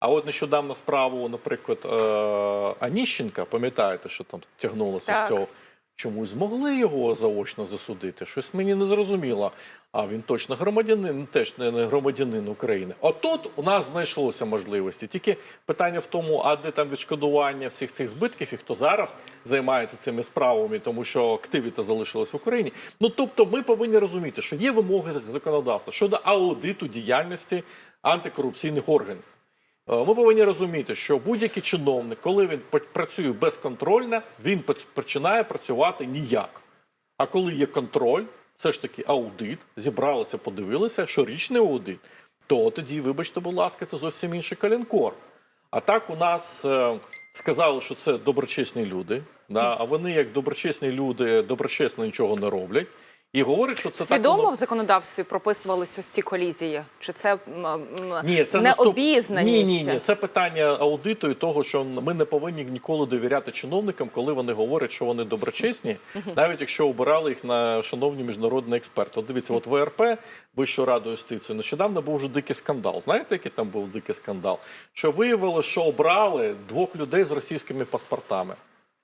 А от нещодавно справу, наприклад, е, Аніщенка, пам'ятаєте, що там тягнулося з цього? Чомусь змогли його заочно засудити? Щось мені не зрозуміло. А він точно громадянин, теж не громадянин України. Отут у нас знайшлося можливості. Тільки питання в тому, а де там відшкодування всіх цих збитків і хто зараз займається цими справами, тому що активи та залишились в Україні. Ну тобто, ми повинні розуміти, що є вимоги законодавства щодо аудиту діяльності антикорупційних органів. Е, Ми повинні розуміти, що будь-який чиновник, коли він працює безконтрольно, він починає працювати ніяк. А коли є контроль, все ж таки аудит, зібралися, подивилися, щорічний аудит, то тоді, вибачте, будь ласка, це зовсім інший калінкор. А так у нас е, сказали, що це доброчесні люди. А вони, як доброчесні люди, доброчесно нічого не роблять. І говорять, що це так Свідомо воно- в законодавстві прописувались ось ці колізії? Чи це Ні, це наступ- необізнаність? Ні, ні, ні. Це питання аудиту і того, що ми не повинні ніколи довіряти чиновникам, коли вони говорять, що вони доброчесні, навіть якщо обирали їх на шановні міжнародні експерти. От дивіться, от ВРП, Вищу раду юстиції, нещодавно був вже дикий скандал. Знаєте, який там був дикий скандал? Що виявилося, що обрали двох людей з російськими паспортами.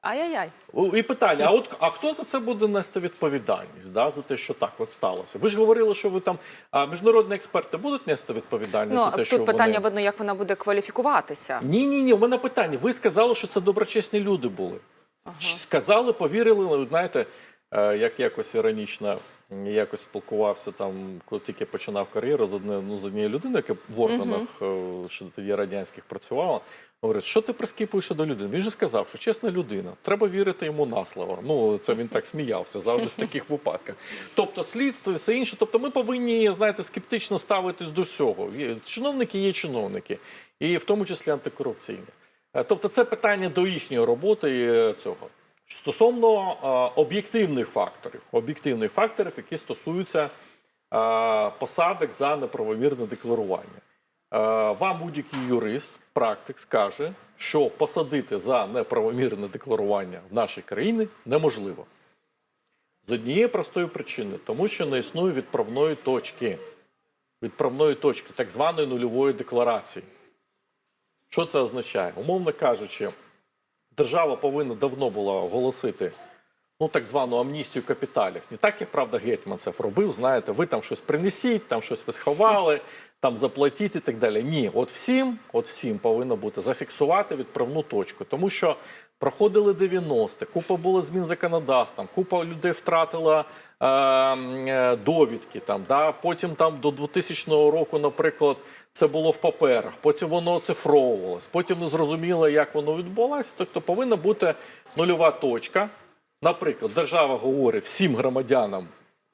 Ай-яй-яй. І питання: а от а хто за це буде нести відповідальність? Да, за те, що так от сталося? Ви ж говорили, що ви там а міжнародні експерти будуть нести відповідальність Ну, за те, тут що питання вони... видно, як вона буде кваліфікуватися. Ні, ні, ні. У мене питання. Ви сказали, що це доброчесні люди були. Ага. Сказали, повірили. ну, Знаєте, е, як якось іронічно якось спілкувався там, коли тільки починав кар'єру з одне, ну, з однією людиною, яка в органах е, ще тоді радянських працювала. Говорить, що ти прискіпуєшся до людини? Він же сказав, що чесна людина, треба вірити йому на слово. Ну це він так сміявся завжди в таких випадках. Тобто слідство і все інше. Тобто, ми повинні знаєте, скептично ставитись до всього. Чиновники є чиновники, і в тому числі антикорупційні. Е, Тобто, це питання до їхньої роботи і е, цього. Стосовно е, об'єктивних факторів, об'єктивних факторів, які стосуються е, посадок за неправомірне декларування. Е, Вам будь-який юрист, практик скаже, що посадити за неправомірне декларування в нашій країні неможливо. З однієї простої причини, тому що не існує відправної точки, відправної точки, так званої нульової декларації. Що це означає? Умовно кажучи, держава повинна давно була оголосити ну, так звану амністію капіталів. Не так, як правда, Гетьманцев робив. Знаєте, ви там щось принесіть, там щось ви сховали, там заплатіть і так далі. Ні, от всім, от всім повинно бути зафіксувати відправну точку, тому що. Проходили 90-ті, купа було змін законодавством, купа людей втратила е, е, довідки. Там, да? Потім там до 2000 року, наприклад, це було в паперах, потім воно оцифровувалось, потім не зрозуміло, як воно відбулося. Тобто повинна бути нульова точка. Наприклад, держава говорить всім громадянам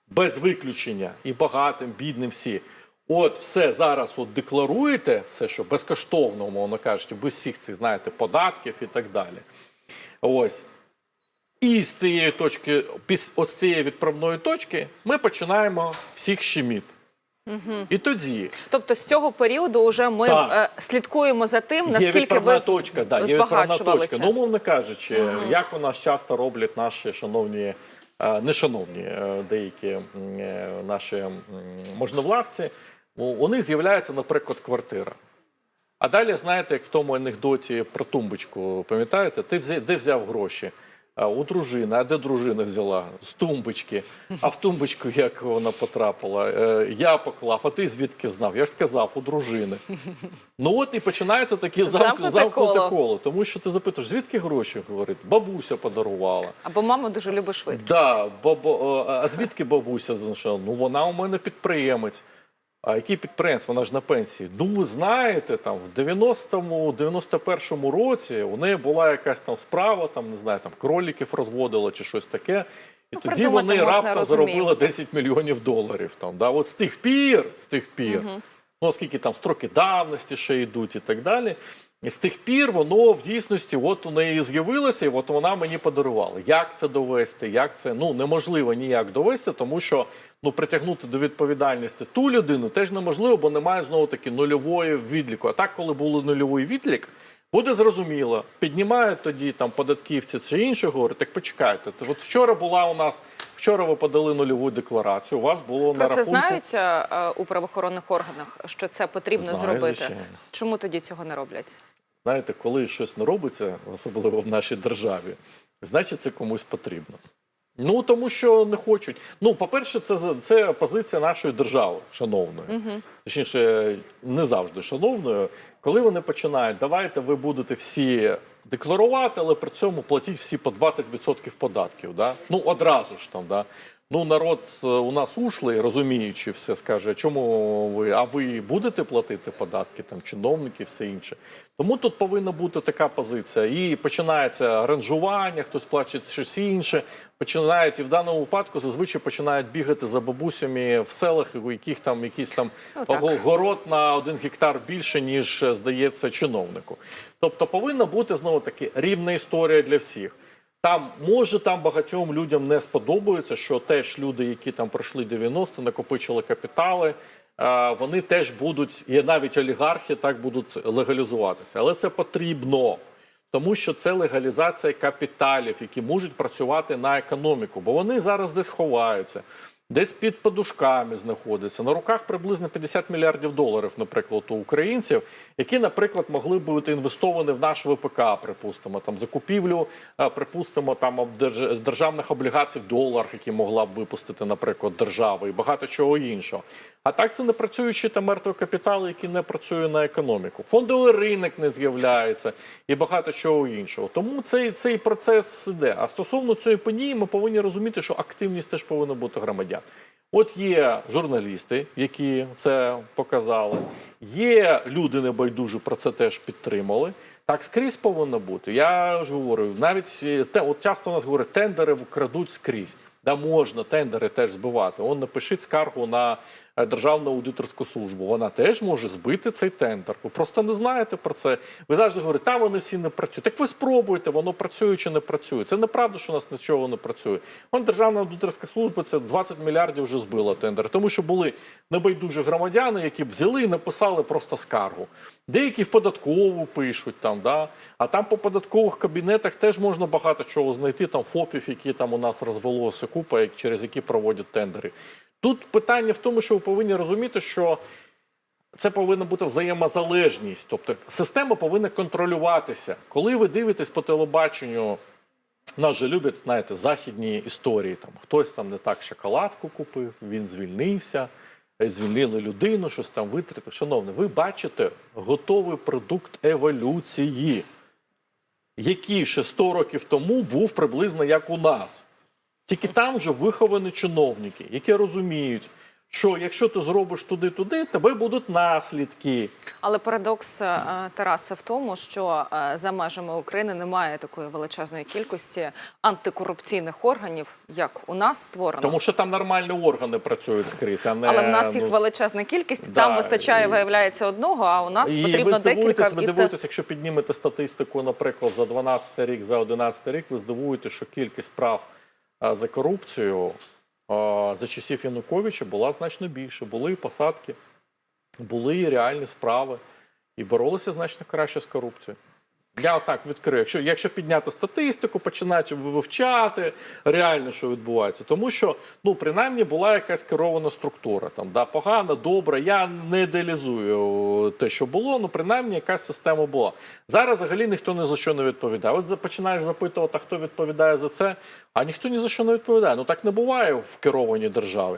без виключення і багатим, бідним всі. От все зараз от декларуєте, все, що безкоштовно, умовно кажучи, без всіх цих, знаєте, податків і так далі. Ось. І з цієї точки, піс- от цієї відправної точки, ми починаємо всіх щеміт. І тоді Тобто з цього періоду вже ми Так. е, слідкуємо за тим, є наскільки ви точка, да, є відправна точка. Ну, умовно кажучи, як у нас часто роблять наші шановні, е, не шановні е, деякі наші можновлавці, у них з'являється, наприклад, квартира. А далі, знаєте, як в тому анекдоті про тумбочку, пам'ятаєте, ти взяв, де взяв гроші? А, У дружини, а де дружина взяла? З тумбочки. А в тумбочку як вона потрапила? Е, я поклав, а ти звідки знав? Я ж сказав, у дружини. Ну от і починається таке замк, Замкнуте замкнуте коло. коло. Тому що ти запитуєш, звідки гроші? Говорить, бабуся подарувала. Або мама дуже любить швидкість. Да, бабо, а звідки бабуся? Ну вона у мене підприємець. А який підприємства, Вона ж на пенсії. Ну, ви знаєте, там в 90-му, 91-му році у неї була якась там справа, там не знаю, там кроліків розводила чи щось таке. І Ну, тоді вони раптом розуміємо. заробили 10 мільйонів доларів. Там, да? От з тих пір, з тих пір, ну, оскільки там строки давності ще йдуть і так далі. І з тих пір воно в дійсності от у неї з'явилося, і от вона мені подарувала. Як це довести? Як це ну неможливо ніяк довести, тому що ну притягнути до відповідальності ту людину теж неможливо, бо немає знову таки нульової відліку. А так, коли були нульовий відлік, Буде зрозуміло, піднімають тоді там податківці чи інше, говорять, так почекайте. От вчора була у нас, вчора ви подали нульову декларацію, у вас було на Про це рахунку... знають е, у правоохоронних органах, що це потрібно Знають, зробити. Чому тоді цього не роблять? Знаєте, коли щось не робиться, особливо в нашій державі, значить це комусь потрібно. Ну тому що не хочуть. Ну, по-перше, це це позиція нашої держави, шановної. Точніше, не завжди шановною. Коли вони починають, давайте ви будете всі декларувати, але при цьому платіть всі по 20% податків. Да? Ну одразу ж там, да. Ну, народ е, у нас ушлий, розуміючи все, скаже, чому ви, а ви будете платити податки, там, чиновники, все інше. Тому тут повинна бути така позиція. І починається ранжування, хтось плаче щось інше. Починають, і в даному випадку зазвичай починають бігати за бабусями в селах, у яких там якийсь там Ну, город на один гектар більше, ніж е, здається чиновнику. Тобто повинна бути знову таки рівна історія для всіх. Там може там багатьом людям не сподобається, що теж люди, які там пройшли 90, накопичили капітали, е, вони теж будуть, і навіть олігархи так будуть легалізуватися. Але це потрібно, тому що це легалізація капіталів, які можуть працювати на економіку, бо вони зараз десь ховаються. Десь під подушками знаходиться на руках приблизно 50 мільярдів доларів, наприклад, у українців, які, наприклад, могли бути інвестовані в наш ВПК, припустимо, там закупівлю, е, припустимо, там державних облігацій в доларах, які могла б випустити, наприклад, держава, і багато чого іншого. А так це не працюючі та мертві капітали, які не працюють на економіку. Фондовий ринок не з'являється і багато чого іншого. Тому цей, цей процес іде. А стосовно цієї події, ми повинні розуміти, що активність теж повинна бути громадян. От є журналісти, які це показали, є люди небайдужі про це теж підтримали. Так скрізь повинно бути. Я ж говорю, навіть е, те, от часто у нас говорять, тендери крадуть скрізь. Да можна тендери теж збивати. Он напишіть скаргу на Державну аудиторську службу. Вона теж може збити цей тендер. Ви просто не знаєте про це. Ви завжди говорите, там вони всі не працюють. Так ви спробуйте, воно працює чи не працює. Це неправда, що у нас нічого не працює. Вон Державна аудиторська служба це 20 мільярдів вже збила тендер, тому що були небайдужі громадяни, які взяли і написали просто скаргу. Деякі в податкову пишуть там, да? а там по податкових кабінетах теж можна багато чого знайти. Там ФОПів, які там у нас розвелося купа, як- через які проводять тендери. Тут питання в тому, що ви повинні розуміти, що це повинна бути взаємозалежність. Тобто система повинна контролюватися. Коли ви дивитесь по телебаченню, нас же люблять, знаєте, західні історії. Там хтось там не так шоколадку купив, він звільнився, е, звільнили людину, щось там витратив. Шановне, ви бачите готовий продукт еволюції, який ще 100 років тому був приблизно як у нас. Тільки там вже виховані чиновники, які розуміють, що якщо ти зробиш туди-туди, тебе будуть наслідки. Але парадокс е, Тараса в тому, що е, за межами України немає такої величезної кількості антикорупційних органів, як у нас створено. Тому що там нормальні органи працюють скрізь, а не Але в нас їх ну, величезна кількість. да, Там вистачає, і- виявляється, одного, а у нас І потрібно ви декілька. ви дивуєтесь, якщо піднімете статистику, наприклад, за 12 рік, за 11 рік, ви здивуєтесь, що кількість справ а, за корупцію за часів Януковича була значно більше. Були посадки, були реальні справи, і боролися значно краще з корупцією. Я отак відкрию. Якщо, якщо підняти статистику, починати вивчати реально, що відбувається, тому що ну принаймні була якась керована структура. Там да погана, добра. Я не ідеалізую те, що було, ну принаймні якась система була. Зараз взагалі ніхто ні за що не відповідає. От починаєш запитувати, хто відповідає за це, а ніхто ні за що не відповідає. Ну так не буває в керованій державі.